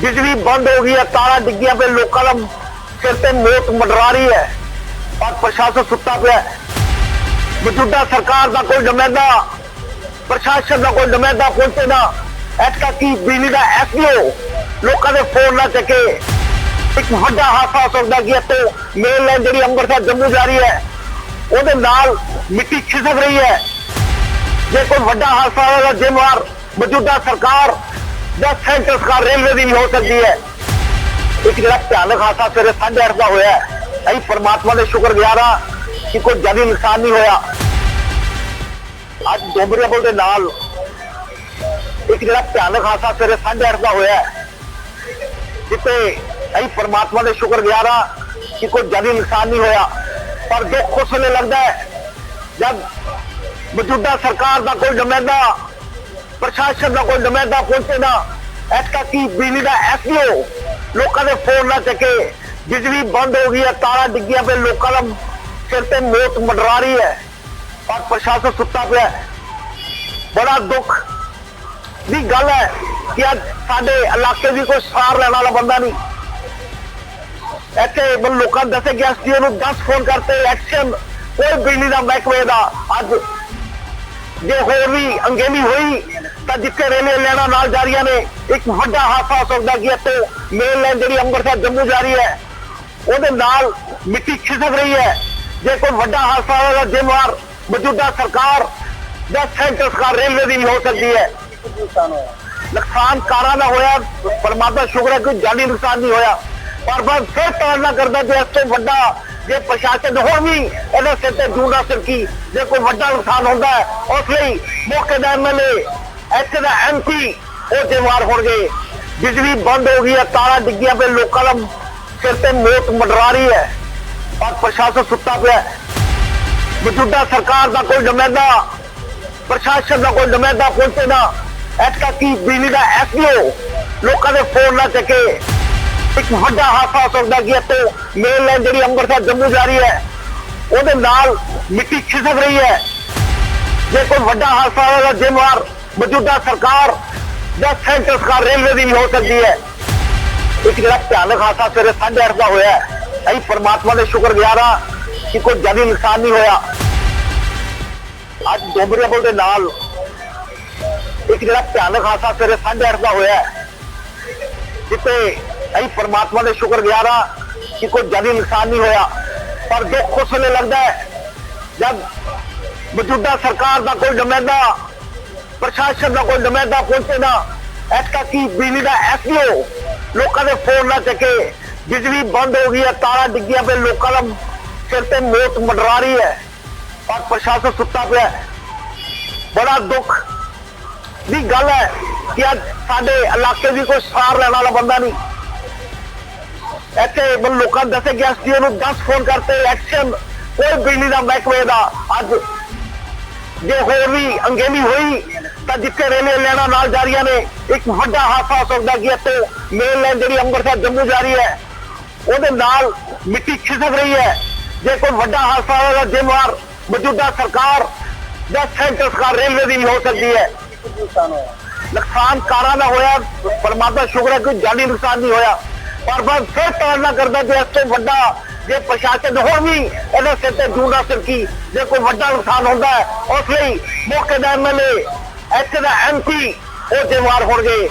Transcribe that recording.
ਬਿਜਲੀ ਬੰਦ ਹੋ ਗਈ ਹੈ, ਤਾਰਾਂ ਡਿੱਗੀਆਂ ਪਏ ਲੋਕਾਂ ਦਾ ਸਿਰ ਤੇ ਮੌਤ ਮੰਡਰਾ ਰਹੀ ਹੈ। ਔਰ ਪ੍ਰਸ਼ਾਸਨ ਸੁੱਤਾ ਪਿਆ ਮੌਜੂਦਾ ਸਰਕਾਰ ਦਾ ਕੋਈ ਨੁਮਾਇੰਦਾ, ਪ੍ਰਸ਼ਾਸਨ ਦਾ ਕੋਈ ਨੁਮਾਇੰਦਾ ਪਹੁੰਚੇ ਨਾ। ਐਤਕਾ ਕੀ ਬਿਜਲੀ ਦਾ ਐਸਡੀਓ ਲੋਕਾਂ ਦੇ ਫੋਨ ਨਾ ਚੱਕੇ। ਇੱਕ ਵੱਡਾ ਹਾਦਸਾ ਹੋ ਸਕਦਾ ਕਿ ਇੱਥੇ ਮੇਨ ਲਾਈਨ ਜਿਹੜੀ ਅੰਮ੍ਰਿਤਸਰ ਜੰਮੂ ਜਾ ਰਹੀ ਹੈ, ਉਹਦੇ ਨਾਲ ਮਿੱਟੀ ਖਿਸਕ ਰਹੀ ਹੈ। ਜੇ ਕੋਈ ਵੱਡਾ ਹਾਦਸਾ ਹੋਵੇਗਾ ਜ਼ਿੰਮੇਵਾਰ ਮੌਜੂਦਾ ਸਰਕਾਰ ਜਾਂ ਸੈਂਟਰ ਸਰਕਾਰ ਰੇਲਵੇ ਦੀ ਵੀ ਹੋ ਸਕਦੀ ਹੈ। ਇੱਕ ਜਿਹੜਾ ਭਿਆਨਕ ਹਾਦਸਾ ਸਵੇਰੇ 8:30 ਦਾ ਹੋਇਆ ਅਸੀਂ ਪਰਮਾਤਮਾ ਦੇ ਸ਼ੁਕਰਗੁਜ਼ਾਰ ਹਾਂ ਕਿ ਕੋਈ ਜਾਨੀ ਨੁਕਸਾਨ ਨਹੀਂ ਹੋਇਆ। ਅੱਜ ਡੋਬਰੀਆ ਦੇ ਨਾਲ ਇੱਕ ਜਿਹੜਾ ਭਿਆਨਕ ਹਾਦਸਾ ਸਵੇਰੇ 8:30 ਦਾ ਹੋਇਆ ਹੈ। ਅਸੀਂ ਪਰਮਾਤਮਾ ਦੇ ਸ਼ੁਕਰਗੁਜ਼ਾਰ ਹਾਂ ਕਿ ਕੋਈ ਜਾਨੀ ਨੁਕਸਾਨ ਨਹੀਂ ਹੋਇਆ। ਪਰ ਦੁੱਖ ਉਸ ਵੇਲੇ ਲੱਗਦਾ ਹੈ ਜਦ ਮੌਜੂਦਾ ਸਰਕਾਰ ਦਾ ਕੋਈ ਨੁਮਾਇੰਦਾ ਪ੍ਰਸ਼ਾਸਨ ਦਾ ਕੋਈ ਨੁਮਾਇੰਦਾ ਪਹੁੰਚੇ ਨਾ ਐਤਕਾ ਕੀ ਬਿਜਲੀ ਦਾ ਐਸਡੀਓ ਲੋਕਾਂ ਦੇ ਫੋਨ ਨਾ ਚੱਕੇ। ਬਿਜਲੀ ਬੰਦ ਹੋ ਗਈ ਹੈ, ਤਾਰਾਂ ਡਿੱਗੀਆਂ ਪਏ ਲੋਕਾਂ ਦਾ ਸਿਰ ਤੇ ਮੌਤ ਮੰਡਰਾ ਰਹੀ ਹੈ। ਪਰ ਪ੍ਰਸ਼ਾਸਨ ਸੁੱਤਾ ਪਿਆ ਹੈ। ਬੜਾ ਦੁੱਖ ਦੀ ਗੱਲ ਹੈ ਕਿ ਅੱਜ ਸਾਡੇ ਇਲਾਕੇ ਦੀ ਕੋਈ ਸਾਰ ਲੈਣ ਵਾਲਾ ਬੰਦਾ ਨਹੀਂ। ਇੱਥੇ ਮਨ ਲੋਕਾਂ ਨੂੰ ਦੱਸਿਆ ਗਿਆ ਸੀ ਉਹਨੂੰ 10 ਫੋਨ ਕਰਤੇ, ਐਕਸ਼ਨ, ਕੋਈ ਬਿਜਲੀ ਦਾ ਮਹਿਕਮੇ ਦਾ। ਅੱਜ ਜੇ ਹੋਰ ਵੀ ਅੰਗੇਲੀ ਹੋਈ ਤਾਂ ਜਿੱਥੇ ਰੇਲਵੇ ਲੈਣਾ ਨਾਲ ਜਾ ਰਹੀਆਂ ਨੇ, ਇੱਕ ਵੱਡਾ ਹਾਦਸਾ ਹੋ ਸਕਦਾ ਕਿ ਇੱਥੇ ਮੇਨ ਲਾਈਨ ਜਿਹੜੀ ਅੰਮ੍ਰਿਤਸਰ ਜੰਮੂ ਜਾ ਰਹੀ ਹੈ, ਉਹਦੇ ਨਾਲ ਮਿੱਟੀ ਖਿਸਕ ਰਹੀ ਹੈ। ਜੇ ਕੋਈ ਵੱਡਾ ਹਾਦਸਾ ਹੋਵੇਗਾ ਜ਼ਿੰਮੇਵਾਰ ਮੌਜੂਦਾ ਸਰਕਾਰ ਜਾਂ ਸੈਂਟਰ ਸਰਕਾਰ ਰੇਲਵੇ ਦੀ ਵੀ ਹੋ ਸਕਦੀ ਹੈ। ਨੁਕਸਾਨ ਕਾਰਾਂ ਦਾ ਹੋਇਆ, ਪਰਮਾਤਮਾ ਸ਼ੁਕਰ ਹੈ ਕੋਈ ਜਾਨੀ ਨੁਕਸਾਨ ਨਹੀਂ ਹੋਇਆ। ਪਰ ਬਸ ਫਿਰ ਤਾੜਨਾ ਕਰਦਾ ਜੇ ਇਸ ਤੋਂ ਵੱਡਾ ਜੇ ਪ੍ਰਸ਼ਾਸਨ ਹੋਰ ਵੀ ਇਹਦੇ ਸਿਰ ਤੇ ਜੂੜਾ ਸਰਕੀ ਜੇ ਕੋਈ ਵੱਡਾ ਨੁਕਸਾਨ ਹੁੰਦਾ ਹੈ, ਉਸ ਲਈ ਮੌਕੇ ਦਾ ਐਮਐਲਏ ਇੱਥੇ ਦਾ ਐਮਪੀ ਉਹ ਜ਼ਿੰਮੇਵਾਰ ਹੋਣਗੇ। ਬਿਜਲੀ ਬੰਦ ਹੋ ਗਈ ਹੈ, ਤਾਰਾਂ ਡਿੱਗੀਆਂ ਪਏ ਲੋਕਾਂ ਦਾ ਸਿਰ ਤੇ ਮੌਤ ਮੰਡਰਾ ਰਹੀ ਹੈ। ਪਰ ਪ੍ਰਸ਼ਾਸਨ ਸੁੱਤਾ ਪਿਆ ਮੌਜੂਦਾ ਸਰਕਾਰ ਦਾ ਕੋਈ ਨੁਮਾਇੰਦਾ, ਪ੍ਰਸ਼ਾਸਨ ਦਾ ਕੋਈ ਨੁਮਾਇੰਦਾ ਪਹੁੰਚੇ ਨਾ। ਐਤਕਾ ਕੀ ਬਿਜਲੀ ਦਾ ਐਸਡੀਓ ਲੋਕਾਂ ਦੇ ਫੋਨ ਨਾ ਚੱਕੇ ਇੱਕ ਵੱਡਾ ਹਾਦਸਾ ਹੋ ਸਕਦਾ ਕਿ ਇੱਥੇ ਮੇਨ ਲਾਈਨ ਜਿਹੜੀ ਅੰਮ੍ਰਿਤਸਰ ਜੰਮੂ ਜਾ ਰਹੀ ਹੈ, ਉਹਦੇ ਨਾਲ ਮਿੱਟੀ ਖਿਸਕ ਰਹੀ ਹੈ। ਜੇ ਕੋਈ ਵੱਡਾ ਹਾਦਸਾ ਹੋਵੇਗਾ ਜ਼ਿੰਮੇਵਾਰ ਮੌਜੂਦਾ ਸਰਕਾਰ ਜਾਂ ਸੈਂਟਰ ਸਰਕਾਰ ਰੇਲਵੇ ਦੀ ਵੀ ਹੋ ਸਕਦੀ ਹੈ ਇੱਕ ਜਿਹੜਾ ਭਿਆਨਕ ਹਾਦਸਾ ਸਵੇਰੇ 8:30 ਦਾ ਹੋਇਆ ਹੈ। ਅਸੀਂ ਪਰਮਾਤਮਾ ਦੇ ਸ਼ੁਕਰਗੁਜ਼ਾਰ ਹਾਂ ਕਿ ਕੋਈ ਜਾਨੀ ਨੁਕਸਾਨ ਨਹੀਂ ਹੋਇਆ ਅੱਜ ਡੋਬਰੀਆ ਦੇ ਨਾਲ ਇੱਕ ਜਿਹੜਾ ਭਿਆਨਕ ਹਾਦਸਾ ਸਵੇਰੇ 8:30 ਦਾ ਹੋਇਆ ਹੈ। ਜਿੱਥੇ ਅਸੀਂ ਪਰਮਾਤਮਾ ਦੇ ਸ਼ੁਕਰਗੁਜ਼ਾਰ ਹਾਂ ਕਿ ਕੋਈ ਜਾਨੀ ਨੁਕਸਾਨ ਨਹੀਂ ਹੋਇਆ ਪਰ ਦੁੱਖ ਉਸ ਵੇਲੇ ਲੱਗਦਾ ਹੈ ਜਦ ਮੌਜੂਦਾ ਸਰਕਾਰ ਦਾ ਕੋਈ ਨੁਮਾਇੰਦਾ ਪ੍ਰਸ਼ਾਸਨ ਦਾ ਕੋਈ ਨੁਮਾਇੰਦਾ ਪਹੁੰਚੇ ਨਾ ਐਤਕਾ ਕੀ ਬਿਜਲੀ ਦਾ ਐਸਡੀਓ ਲੋਕਾਂ ਦੇ ਫੋਨ ਨਾ ਚੱਕੇ। ਬਿਜਲੀ ਬੰਦ ਹੋ ਗਈ ਹੈ, ਤਾਰਾਂ ਡਿੱਗੀਆਂ ਪਏ ਲੋਕਾਂ ਦਾ ਸਿਰ ਤੇ ਮੌਤ ਮੰਡਰਾ ਰਹੀ ਹੈ। ਪਰ ਪ੍ਰਸ਼ਾਸਨ ਸੁੱਤਾ ਪਿਆ ਹੈ। ਬੜਾ ਦੁੱਖ ਦੀ ਗੱਲ ਹੈ ਕਿ ਅੱਜ ਸਾਡੇ ਇਲਾਕੇ ਦੀ ਕੋਈ ਸਾਰ ਲੈਣ ਵਾਲਾ ਬੰਦਾ ਨਹੀਂ। ਇੱਥੇ ਮਨ ਲੋਕਾਂ ਨੂੰ ਦੱਸਿਆ ਗਿਆ ਸੀ ਉਹਨੂੰ 10 ਫੋਨ ਕਰਤੇ, ਐਕਸ਼ਨ, ਕੋਈ ਬਿਜਲੀ ਦਾ ਮਹਿਕਮੇ ਦਾ। ਅੱਜ ਜੇ ਹੋਰ ਵੀ ਅੰਗੇਲੀ ਹੋਈ ਤਾਂ ਜਿੱਥੇ ਰੇਲਵੇ ਲੈਣਾ ਨਾਲ ਜਾ ਰਹੀਆਂ ਨੇ, ਇੱਕ ਵੱਡਾ ਹਾਦਸਾ ਹੋ ਸਕਦਾ ਕਿ ਇੱਥੇ ਮੇਨ ਲਾਈਨ ਜਿਹੜੀ ਅੰਮ੍ਰਿਤਸਰ ਜੰਮੂ ਜਾ ਰਹੀ ਹੈ, ਉਹਦੇ ਨਾਲ ਮਿੱਟੀ ਖਿਸਕ ਰਹੀ ਹੈ। ਜੇ ਕੋਈ ਵੱਡਾ ਹਾਦਸਾ ਹੋਵੇਗਾ ਜ਼ਿੰਮੇਵਾਰ ਮੌਜੂਦਾ ਸਰਕਾਰ ਜਾਂ ਸੈਂਟਰ ਸਰਕਾਰ ਰੇਲਵੇ ਦੀ ਹੋ ਸਕਦੀ ਹੈ। ਨੁਕਸਾਨ ਕਾਰਾਂ ਦਾ ਹੋਇਆ, ਪਰਮਾਤਮਾ ਸ਼ੁਕਰ ਹੈ ਕੋਈ ਜਾਨੀ ਨੁਕਸਾਨ ਨਹੀਂ ਹੋਇਆ। ਪਰ ਬਸ ਫਿਰ ਤਾੜਨਾ ਕਰਦਾ ਜੇ ਇਸ ਤੋਂ ਵੱਡਾ ਜੇ ਪ੍ਰਸ਼ਾਸਨ ਹੋਰ ਵੀ ਇਹਦੇ ਸਿਰ ਤੇ ਜੂੜਾ ਸਰਕੀ ਜੇ ਕੋਈ ਵੱਡਾ ਨੁਕਸਾਨ ਹੁੰਦਾ ਹੈ, ਉਸ ਲਈ ਮੌਕੇ ਦਾ ਐਮਐਲਏ ਇੱਥੇ ਦਾ ਐਮਪੀ ਉਹ ਜ਼ਿੰਮੇਵਾਰ ਹੋਣਗੇ।